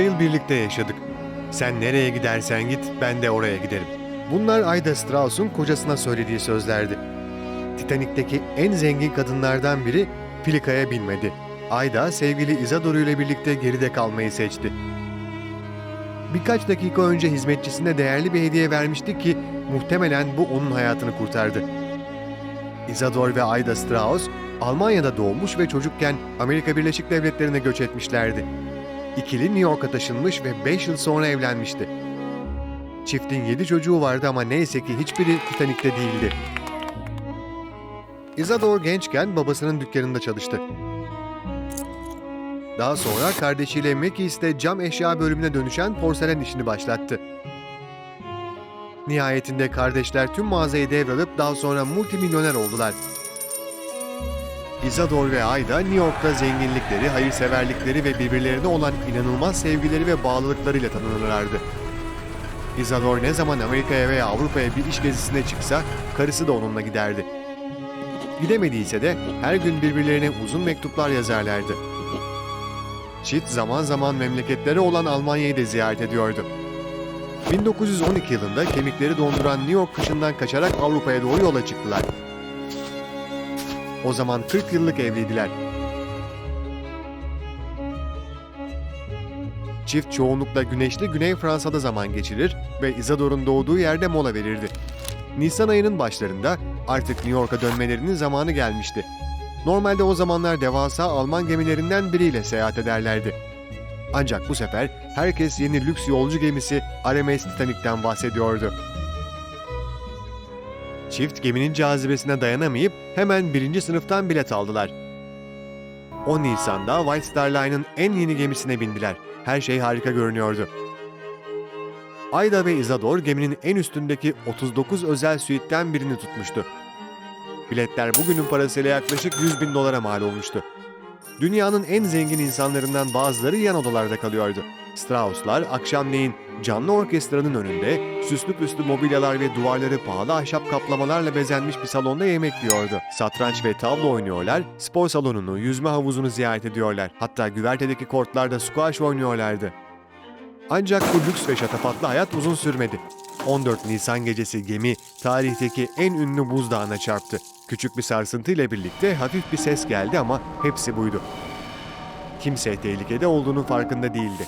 yıl birlikte yaşadık. Sen nereye gidersen git, ben de oraya giderim. Bunlar Ayda Strauss'un kocasına söylediği sözlerdi. Titanik'teki en zengin kadınlardan biri Filika'ya binmedi. Ayda sevgili Isadora ile birlikte geride kalmayı seçti. Birkaç dakika önce hizmetçisine değerli bir hediye vermişti ki muhtemelen bu onun hayatını kurtardı. Isador ve Ayda Strauss, Almanya'da doğmuş ve çocukken Amerika Birleşik Devletleri'ne göç etmişlerdi. İkili New York'a taşınmış ve 5 yıl sonra evlenmişti. Çiftin 7 çocuğu vardı ama neyse ki hiçbiri Titanik'te değildi. Isador gençken babasının dükkanında çalıştı. Daha sonra kardeşiyle Macy's'te cam eşya bölümüne dönüşen porselen işini başlattı. Nihayetinde kardeşler tüm mağazayı devralıp daha sonra multimilyoner oldular. Isador ve Ayda New York'ta zenginlikleri, hayırseverlikleri ve birbirlerine olan inanılmaz sevgileri ve bağlılıklarıyla tanınırlardı. Isador ne zaman Amerika'ya veya Avrupa'ya bir iş gezisine çıksa karısı da onunla giderdi. Gidemediyse de her gün birbirlerine uzun mektuplar yazarlardı. Çift zaman zaman memleketleri olan Almanya'yı da ziyaret ediyordu. 1912 yılında kemikleri donduran New York kışından kaçarak Avrupa'ya doğru yola çıktılar. O zaman 40 yıllık evliydiler. Çift çoğunlukla güneşli Güney Fransa'da zaman geçirir ve Isador'un doğduğu yerde mola verirdi. Nisan ayının başlarında artık New York'a dönmelerinin zamanı gelmişti. Normalde o zamanlar devasa Alman gemilerinden biriyle seyahat ederlerdi. Ancak bu sefer herkes yeni lüks yolcu gemisi RMS Titanic'ten bahsediyordu. Çift geminin cazibesine dayanamayıp hemen birinci sınıftan bilet aldılar. 10 Nisan'da White Star Line'ın en yeni gemisine bindiler. Her şey harika görünüyordu. Ayda ve Isador geminin en üstündeki 39 özel suite'ten birini tutmuştu. Biletler bugünün parasıyla yaklaşık 100 bin dolara mal olmuştu. Dünyanın en zengin insanlarından bazıları yan odalarda kalıyordu. Strausslar akşamleyin canlı orkestranın önünde süslü püslü mobilyalar ve duvarları pahalı ahşap kaplamalarla bezenmiş bir salonda yemek yiyordu. Satranç ve tavla oynuyorlar, spor salonunu, yüzme havuzunu ziyaret ediyorlar. Hatta güvertedeki kortlarda squash oynuyorlardı. Ancak bu lüks ve şatafatlı hayat uzun sürmedi. 14 Nisan gecesi gemi tarihteki en ünlü buzdağına çarptı. Küçük bir sarsıntıyla birlikte hafif bir ses geldi ama hepsi buydu. Kimse tehlikede olduğunun farkında değildi.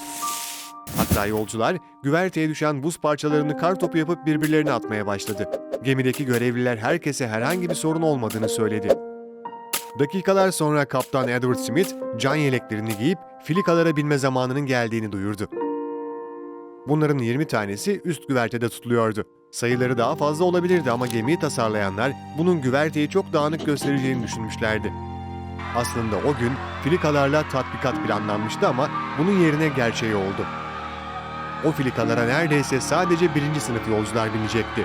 Hatta yolcular güverteye düşen buz parçalarını kar topu yapıp birbirlerine atmaya başladı. Gemideki görevliler herkese herhangi bir sorun olmadığını söyledi. Dakikalar sonra kaptan Edward Smith can yeleklerini giyip filikalara binme zamanının geldiğini duyurdu. Bunların 20 tanesi üst güvertede tutuluyordu. Sayıları daha fazla olabilirdi ama gemiyi tasarlayanlar bunun güverteyi çok dağınık göstereceğini düşünmüşlerdi. Aslında o gün filikalarla tatbikat planlanmıştı ama bunun yerine gerçeği oldu. O filikalara neredeyse sadece birinci sınıf yolcular binecekti.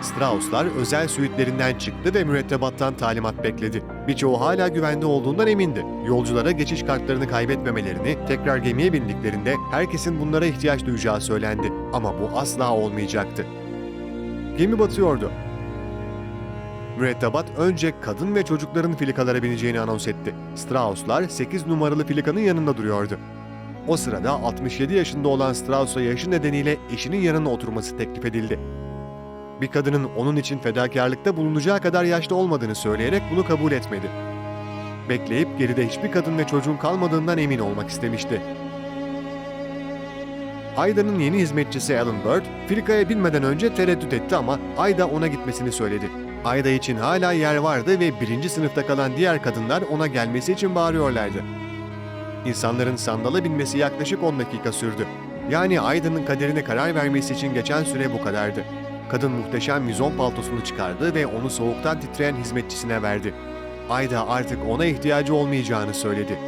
Strausslar özel suitlerinden çıktı ve mürettebattan talimat bekledi. Birçoğu hala güvende olduğundan emindi. Yolculara geçiş kartlarını kaybetmemelerini, tekrar gemiye bindiklerinde herkesin bunlara ihtiyaç duyacağı söylendi. Ama bu asla olmayacaktı. Gemi batıyordu. Mürettebat önce kadın ve çocukların filikalara bineceğini anons etti. Strausslar 8 numaralı filikanın yanında duruyordu. O sırada 67 yaşında olan Strauss'a yaşı nedeniyle eşinin yanına oturması teklif edildi. Bir kadının onun için fedakarlıkta bulunacağı kadar yaşlı olmadığını söyleyerek bunu kabul etmedi. Bekleyip geride hiçbir kadın ve çocuğun kalmadığından emin olmak istemişti. Ayda'nın yeni hizmetçisi Alan Bird, Filika'ya binmeden önce tereddüt etti ama Ayda ona gitmesini söyledi. Ayda için hala yer vardı ve birinci sınıfta kalan diğer kadınlar ona gelmesi için bağırıyorlardı. İnsanların sandala binmesi yaklaşık 10 dakika sürdü. Yani Ayda'nın kaderine karar vermesi için geçen süre bu kadardı. Kadın muhteşem mizon paltosunu çıkardı ve onu soğuktan titreyen hizmetçisine verdi. Ayda artık ona ihtiyacı olmayacağını söyledi.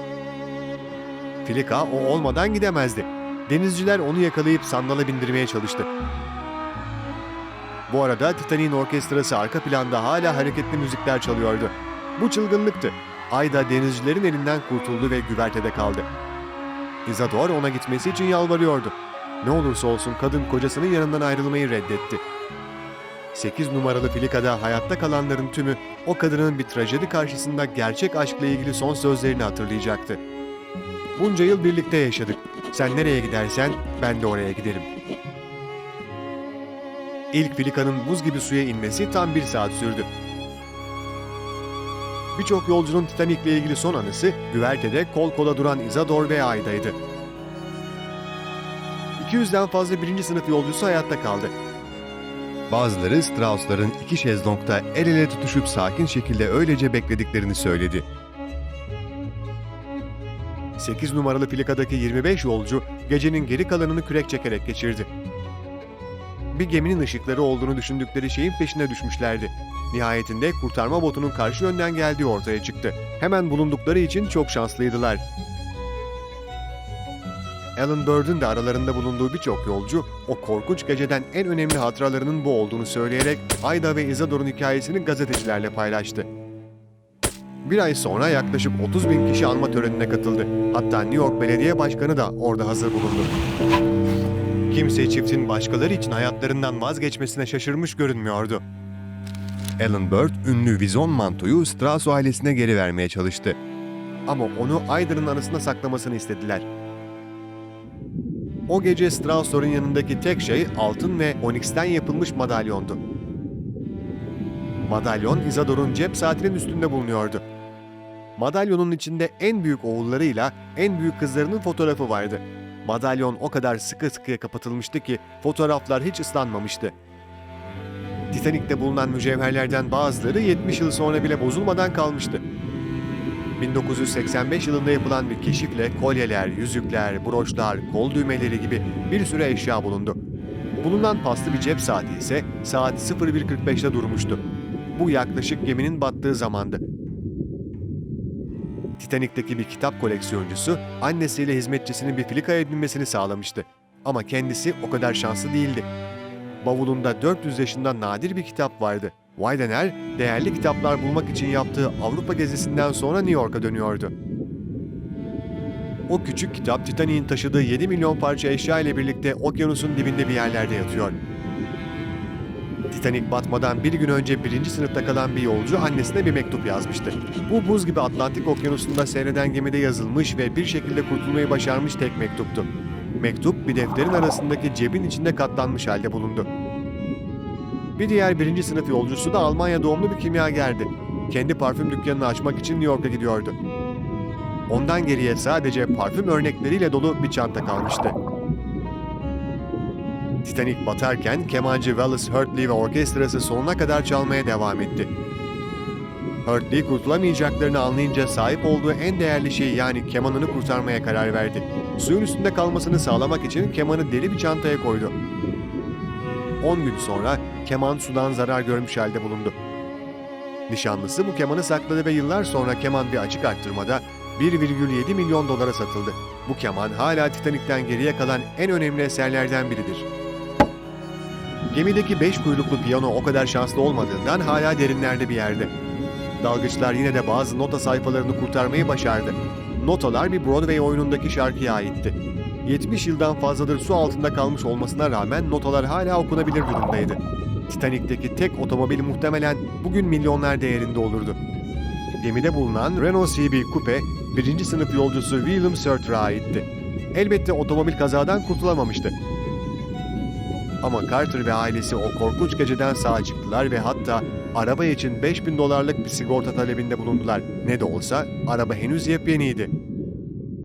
Filika o olmadan gidemezdi. Denizciler onu yakalayıp sandala bindirmeye çalıştı. Bu arada Titanic'in orkestrası arka planda hala hareketli müzikler çalıyordu. Bu çılgınlıktı. Ayda denizcilerin elinden kurtuldu ve güvertede kaldı. Isador ona gitmesi için yalvarıyordu. Ne olursa olsun kadın kocasının yanından ayrılmayı reddetti. 8 numaralı filikada hayatta kalanların tümü o kadının bir trajedi karşısında gerçek aşkla ilgili son sözlerini hatırlayacaktı. Bunca yıl birlikte yaşadık. Sen nereye gidersen ben de oraya giderim. İlk filikanın buz gibi suya inmesi tam bir saat sürdü. Birçok yolcunun Titanic'le ilgili son anısı güvertede kol kola duran Isador ve Ayda'ydı. 200'den fazla birinci sınıf yolcusu hayatta kaldı. Bazıları Strauss'ların iki şezlongda el ele tutuşup sakin şekilde öylece beklediklerini söyledi. 8 numaralı filikadaki 25 yolcu gecenin geri kalanını kürek çekerek geçirdi. Bir geminin ışıkları olduğunu düşündükleri şeyin peşine düşmüşlerdi. Nihayetinde kurtarma botunun karşı yönden geldiği ortaya çıktı. Hemen bulundukları için çok şanslıydılar. Alan Bird'ün de aralarında bulunduğu birçok yolcu, o korkunç geceden en önemli hatıralarının bu olduğunu söyleyerek Ayda ve Isador'un hikayesini gazetecilerle paylaştı. Bir ay sonra yaklaşık 30 bin kişi anma törenine katıldı. Hatta New York Belediye Başkanı da orada hazır bulundu. Kimse çiftin başkaları için hayatlarından vazgeçmesine şaşırmış görünmüyordu. Alan Bird, ünlü vizon mantoyu Strauss ailesine geri vermeye çalıştı. Ama onu Ayda'nın anısına saklamasını istediler. O gece Strauss'ların yanındaki tek şey altın ve onyx'ten yapılmış madalyondu. Madalyon Isador'un cep saatinin üstünde bulunuyordu. Madalyonun içinde en büyük oğullarıyla en büyük kızlarının fotoğrafı vardı. Madalyon o kadar sıkı sıkıya kapatılmıştı ki fotoğraflar hiç ıslanmamıştı. Titanik'te bulunan mücevherlerden bazıları 70 yıl sonra bile bozulmadan kalmıştı. 1985 yılında yapılan bir keşifle kolyeler, yüzükler, broşlar, kol düğmeleri gibi bir sürü eşya bulundu. Bulunan paslı bir cep saati ise saat 01.45'te durmuştu. Bu yaklaşık geminin battığı zamandı. Titanik'teki bir kitap koleksiyoncusu annesiyle hizmetçisinin bir filikaya binmesini sağlamıştı. Ama kendisi o kadar şanslı değildi. Bavulunda 400 yaşında nadir bir kitap vardı. Widener, değerli kitaplar bulmak için yaptığı Avrupa gezisinden sonra New York'a dönüyordu. O küçük kitap Titanic'in taşıdığı 7 milyon parça eşya ile birlikte okyanusun dibinde bir yerlerde yatıyor. Titanic batmadan bir gün önce birinci sınıfta kalan bir yolcu annesine bir mektup yazmıştı. Bu buz gibi Atlantik okyanusunda seyreden gemide yazılmış ve bir şekilde kurtulmayı başarmış tek mektuptu. Mektup bir defterin arasındaki cebin içinde katlanmış halde bulundu. Bir diğer birinci sınıf yolcusu da Almanya doğumlu bir kimyagerdi. Kendi parfüm dükkanını açmak için New York'a gidiyordu. Ondan geriye sadece parfüm örnekleriyle dolu bir çanta kalmıştı. Titanic batarken kemancı Wallace Hurtley ve orkestrası sonuna kadar çalmaya devam etti. Hurtley kurtulamayacaklarını anlayınca sahip olduğu en değerli şeyi yani kemanını kurtarmaya karar verdi. Suyun üstünde kalmasını sağlamak için kemanı deri bir çantaya koydu. 10 gün sonra keman sudan zarar görmüş halde bulundu. Nişanlısı bu kemanı sakladı ve yıllar sonra keman bir açık arttırmada 1,7 milyon dolara satıldı. Bu keman hala Titanik'ten geriye kalan en önemli eserlerden biridir. Gemideki beş kuyruklu piyano o kadar şanslı olmadığından hala derinlerde bir yerde. Dalgıçlar yine de bazı nota sayfalarını kurtarmayı başardı. Notalar bir Broadway oyunundaki şarkıya aitti. 70 yıldan fazladır su altında kalmış olmasına rağmen notalar hala okunabilir durumdaydı. Titanik'teki tek otomobil muhtemelen bugün milyonlar değerinde olurdu. Gemide bulunan Renault CB Coupe, birinci sınıf yolcusu William Surter'a aitti. Elbette otomobil kazadan kurtulamamıştı. Ama Carter ve ailesi o korkunç geceden sağ çıktılar ve hatta araba için 5000 dolarlık bir sigorta talebinde bulundular. Ne de olsa araba henüz yepyeniydi.